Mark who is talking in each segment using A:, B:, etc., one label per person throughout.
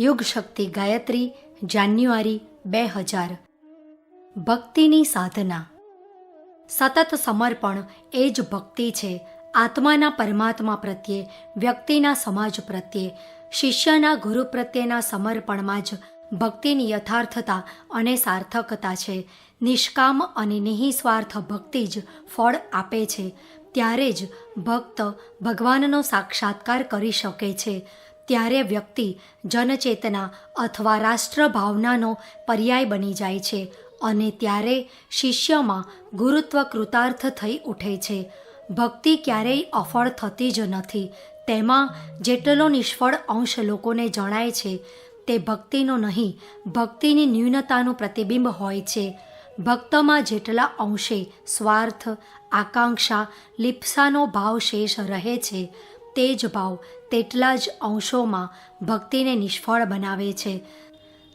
A: યુગ શક્તિ ગાયત્રી, જાન્યુઆરી બે હજાર. ભક્તિની સાધના. સતત સમર્પણ એ જ ભક્તિ છે. આત્માના પરમાત્મા પ્રત્યે, વ્યક્તિના સમાજ પ્રત્યે, શિષ્યના ગુરુ પ્રત્યેના સમર્પણમાં જ ભક્તિની યથાર્થતા અને સાર્થકતા છે. નિષ્કામ અને નિઃસ્વાર્થ ભક્તિ જ ફળ આપે છે. ત્યારે જ ભક્ત ભગવાનનો સાક્ષાત્કાર કરી શકે છે. ત્યારે વ્યક્તિ જનચેતના અથવા રાષ્ટ્રભાવનાનો પર્યાય બની જાય છે અને ત્યારે શિષ્યમાં ગુરુત્વ કૃતાર્થ થઈ ઉઠે છે. ભક્તિ ક્યારેય અફળ થતી જ નથી. તેમાં જેટલો નિષ્ફળ અંશ લોકોને જણાય છે, તે ભક્તિનો નહીં, ભક્તિની ન્યૂનતાનું પ્રતિબિંબ હોય છે. ભક્તમાં જેટલા અંશે સ્વાર્થ, આકાંક્ષા, લિપ્સાનો ભાવ શેષ રહે છે તે જ ભાવ તેટલા જ અંશોમાં ભક્તિને નિષ્ફળ બનાવે છે.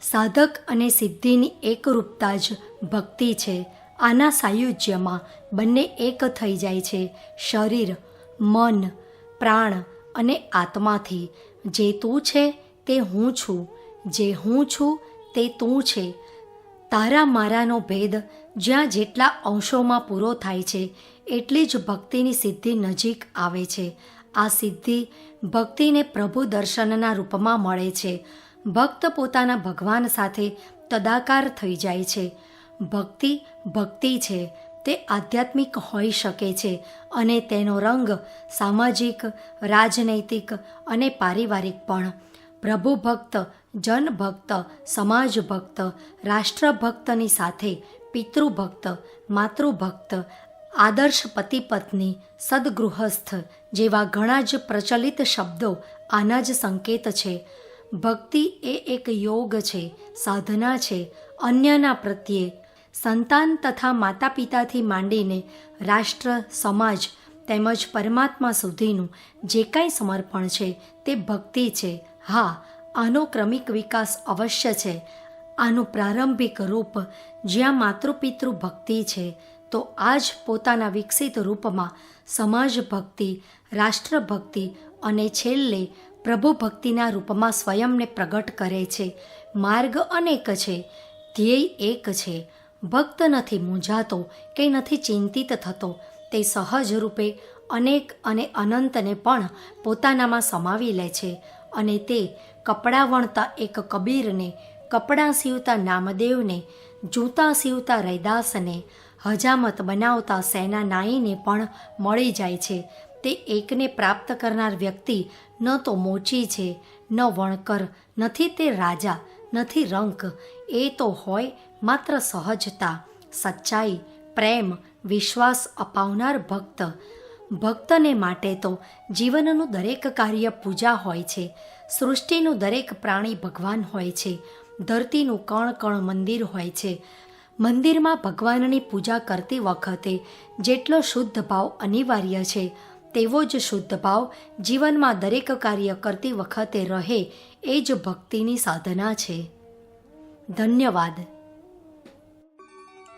A: સાધક અને સિદ્ધિની એકરૂપતા જ ભક્તિ છે. આના સાયુજ્યમાં બંને એક થઈ જાય છે. શરીર, મન, પ્રાણ અને આત્માથી. જે તું છે તે હું છું. જે હું છું તે તું છે. તારા મારાનો ભેદ જ્યાં જેટલા અંશોમાં પૂરો થાય છે, એટલી જ ભક્તિની સિદ્ધિ નજીક આવે છે. આ સિદ્ધિ ભક્તિને પ્રભુ દર્શનના રૂપમાં મળે છે. ભક્ત પોતાના ભગવાન સાથે તદાકાર થઈ જાય છે. ભક્તિ ભક્તિ છે. તે આધ્યાત્મિક હોઈ શકે છે અને તેનો રંગ સામાજિક, રાજનૈતિક અને પારિવારિક પણ. પ્રભુ ભક્ત જનભક્ત સમાજ ભક્ત રાષ્ટ્રભક્તની સાથે પિતૃભક્ત માતૃભક્ત આદર્શ પતિ પત્ની સદગૃહસ્થ જેવા ઘણા જ પ્રચલિત શબ્દો આના જ સંકેત છે. ભક્તિ એ એક યોગ છે, સાધના છે. અન્યના પ્રત્યે સંતાન તથા માતા પિતાથી માંડીને રાષ્ટ્ર, સમાજ તેમજ પરમાત્મા સુધીનું જે કાંઈ સમર્પણ છે તે ભક્તિ છે. હા, આનો ક્રમિક વિકાસ અવશ્ય છે. આનું પ્રારંભિક રૂપ જ્યાં માતૃપિતૃ ભક્તિ છે તો આ જ પોતાના વિકસિત રૂપમાં સમાજ ભક્તિ રાષ્ટ્રભક્તિ અને છેલ્લે પ્રભુ ભક્તિના રૂપમાં સ્વયંને પ્રગટ કરે છે. માર્ગ અનેક છે, ધ્યેય એક છે. ભક્ત નથી મૂંઝાતો કે નથી ચિંતિત થતો. તે સહજ રૂપે અનેક અને અનંતને પણ પોતાનામાં સમાવી લે છે અને તે કપડાં વણતા એક કબીરને, કપડાં સીવતા નામદેવને, જૂતા સીવતા રૈદાસને હજામત બનાવતા સેના નાઈને પણ મળી જાય છે. તે એકને પ્રાપ્ત કરનાર વ્યક્તિ ન તો મોચી છે, ન વણકર, નથી તે રાજા, નથી રંક. એ તો હોય માત્ર સહજતા, સચ્ચાઈ, પ્રેમ, વિશ્વાસ અપાવનાર ભક્ત. ભક્તને માટે તો જીવનનું દરેક કાર્ય પૂજા હોય છે. સૃષ્ટિનું દરેક પ્રાણી ભગવાન હોય છે. ધરતીનું કણ કણ મંદિર હોય છે. મંદિરમાં ભગવાનની પૂજા કરતી વખતે જેટલો શુદ્ધ ભાવ અનિવાર્ય છે, તેવો જ શુદ્ધ ભાવ જીવનમાં દરેક કાર્ય કરતી વખતે રહે એ જ ભક્તિની સાધના છે. ધન્યવાદ.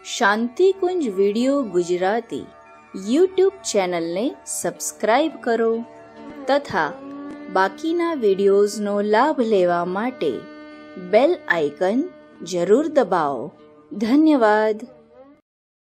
B: શાંતિકુંજ વિડિયો ગુજરાતી યુટ્યુબ ચેનલને સબસ્ક્રાઈબ કરો તથા બાકીના વિડિયોઝનો લાભ લેવા માટે બેલ આઇકન જરૂર દબાવો. ધન્યવાદ